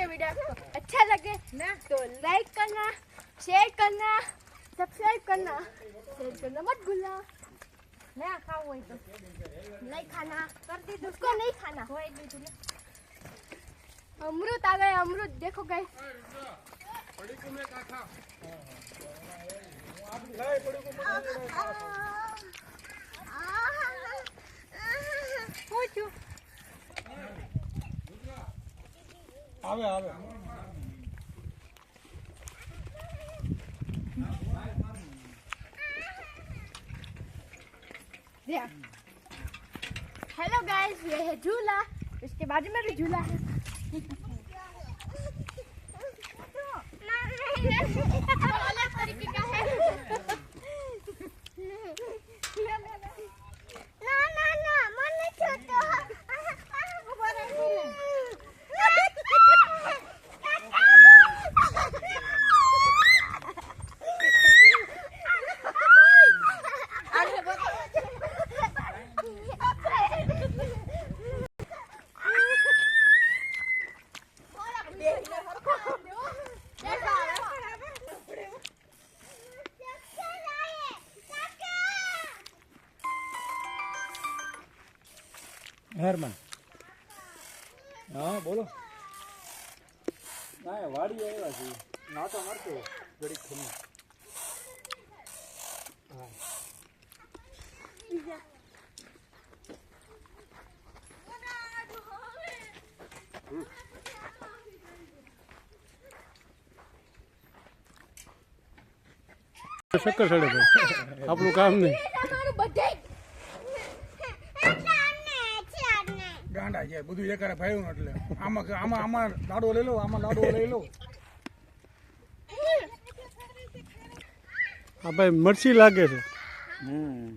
ये वीडियो आपको अच्छा लगे ना तो लाइक करना शेयर करना सब्सक्राइब करना शेयर करना मत भूलना मैं खाऊं वही तो नहीं खाना कर दी उसको नहीं खाना अमृत आ गए अमृत देखो गए પૂછું आवे आवे। हेलो गाइस ये है झूला। इसके बाजू में भी झूला है। હેરમન હા, બોલો. ના વાડી આવ્યા છે નાતો મારતો ઘડીક ખમી. શક્કર સડે આપણું કામ નહીં. બધે એકારે ભાઈ એટલે. આમાં આમાં આમાં લાડવો લઈ લો આમાં લાડવો લઈ લો. હા ભાઈ મરચી લાગે છે. હમ.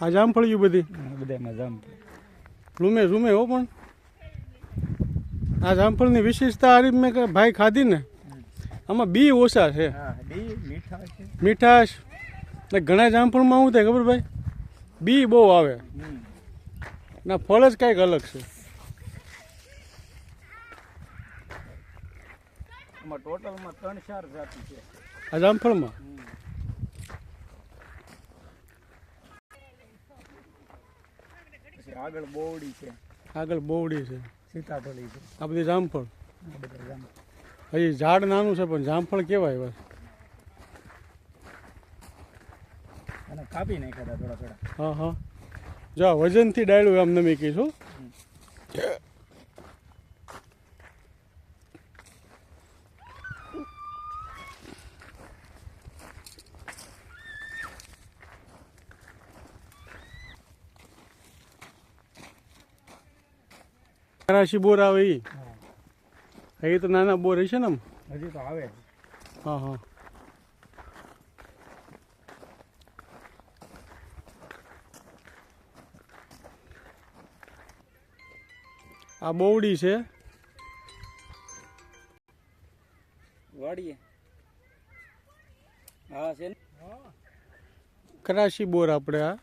આ જામફળિયું બધી. બધામાં જામ રૂમે રૂમે હો પણ. આ જામફળની વિશેષતા આ રીત મેં ભાઈ ખાધી ને આમાં બી ઓછા છે. મીઠાશ. ને ઘણા જામફળમાં શું થાય ખબર ભાઈ? બી બહુ આવે. ના ફળ જ કાંઈક અલગ છે. ટોટલમાં ત્રણ ચાર જાતિ છે. આ જામફળમાં? આગળ બોવડી છે. આગળ બોવડી છે. સીતાફળી છે. આ બધી જામફળ. બધા હજી ઝાડ નાનું છે પણ જામફળ કેવાય બસ. અને કાપી નાખ્યા હતા થોડા થોડા. હા હા. જો વજનથી ડાયલું આમ નમી કહીશું કરાશી બોર આવે એ તો નાના બોર હશે ને આમ? હજી તો આવે હા હા. આ બોવડી છે. વાડીએ. હા છે કરાશી બોર આપણે આ.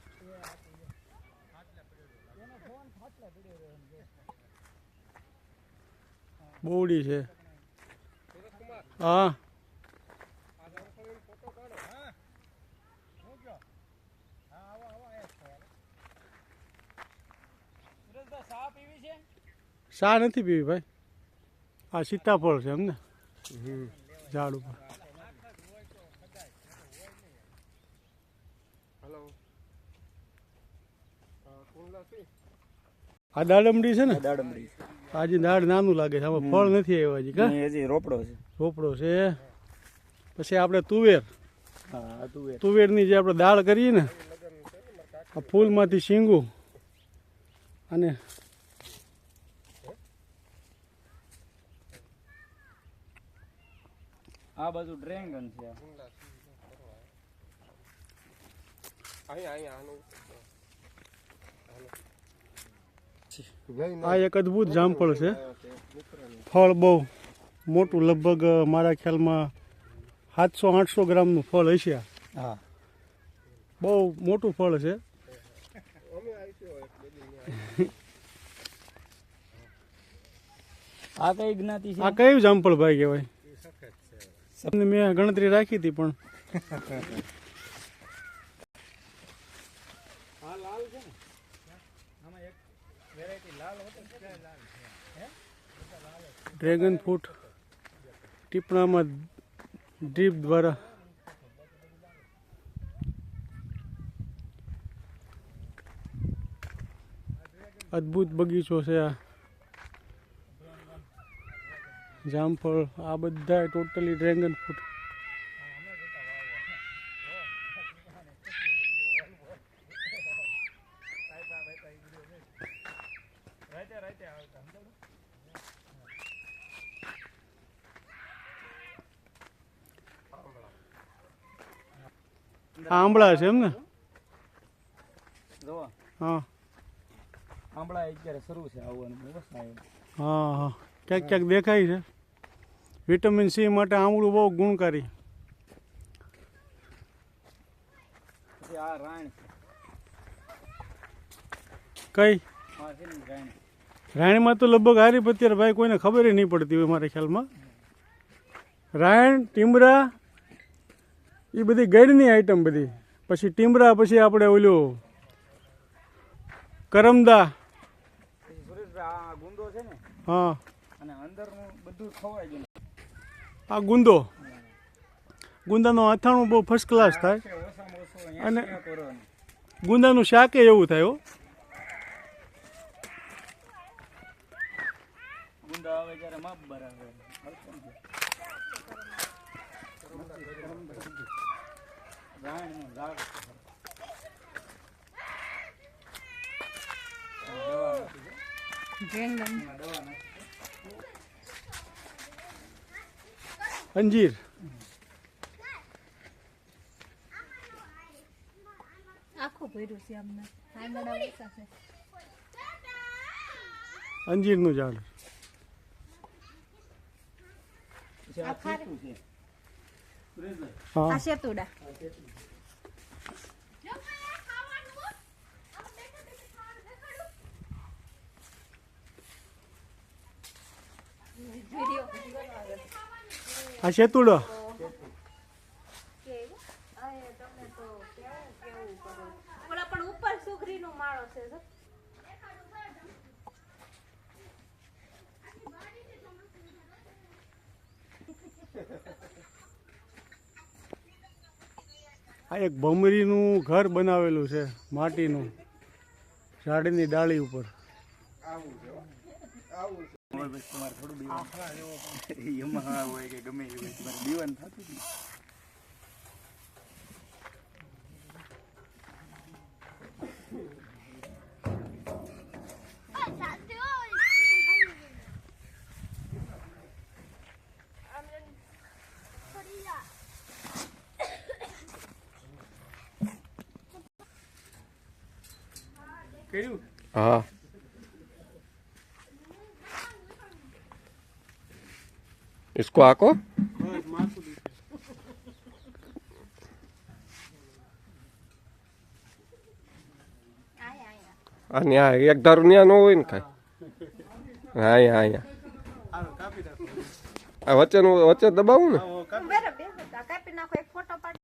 બોવડી છે. હા. શા નથી પીવી ભાઈ? આ સીતાફળ છે એમને. ઝાડ ઉપર. આ દાડમડી છે ને? દાડમડી આજે દાળ નાનું લાગે છે. આમાં ફળ નથી આવ્યા હજી કા? હજી રોપડો છે. રોપડો છે. પછી આપણે તુવેર. હા તું તુવેરની જે આપણે દાળ કરીએ ને આ ફૂલમાંથી શીંગું અને આ બાજુ ડ્રેગન છે. આ એક અદ્ભુત જામફળ છે. ફળ બહુ મોટું લગભગ મારા ખ્યાલમાં સાતસો આઠસો ગ્રામનું ફળ હશે હા. બહુ મોટું ફળ છે. આ કઈ જ્ઞાતિ છે? આ કયું જામફળ ભાઈ કહેવાય? તમને મેં ગણતરી રાખી હતી પણ. ડ્રેગન ફ્રૂટ ટીપણામાં ડ્રીપ દ્વારા અદ્ભુત બગીચો છે આ જામફળ આ બધા ટોટલી ડ્રેગન ફ્રૂટ આંબળા છે એમ ને? હા. આંબળા અત્યારે શરૂ છે આવવાનું હા હા. ક્યાંક ક્યાંક દેખાય છે. વિટામિન સી માટે આમળું બહુ ગુણકારી. કઈ? રાયણમાં તો લગભગ હારી અત્યારે ભાઈ કોઈને ખબર નહીં પડતી હોય મારા ખ્યાલમાં. રાયણ ટીમરા એ બધી ગળની આઈટમ બધી. પછી ટીમરા, પછી આપણે ઓલું કરમદા. હા. આ ગુંદો. ગુંદાનું અથાણું બહુ ફર્સ્ટ ક્લાસ થાય. અને- ગુંદાનું શાકે એવું થાય હો. ગુંદા આવે ત્યારે માપ બરાબર હરખું છે. રાણનું ઝાડ છે. આ દવા નથી છે. એમાં દવા નથી. અંજીર આખો ભર્યું છે અમને અંજીરનું ઝાડ છે આ શેતુડા આ સેતુડો ઓલા પણ ઉપર સુગરી નો માળો છે જો. આ એક ભમરીનું ઘર બનાવેલું છે માટીનું ઝાડની ડાળી ઉપર. તમારે થોડું દીવાન હોય કે ગમે એવું તમારે દીવાન થતું કર્યું हाँ इसको आको બસ માથું દુખે. અને આ એક ધારું ન્યા ન હોય ને કાંઈ હા અહીંયા અહીંયા હાલો, કાપી નાખો આ વચ્ચેનું વચ્ચે દબાવું ને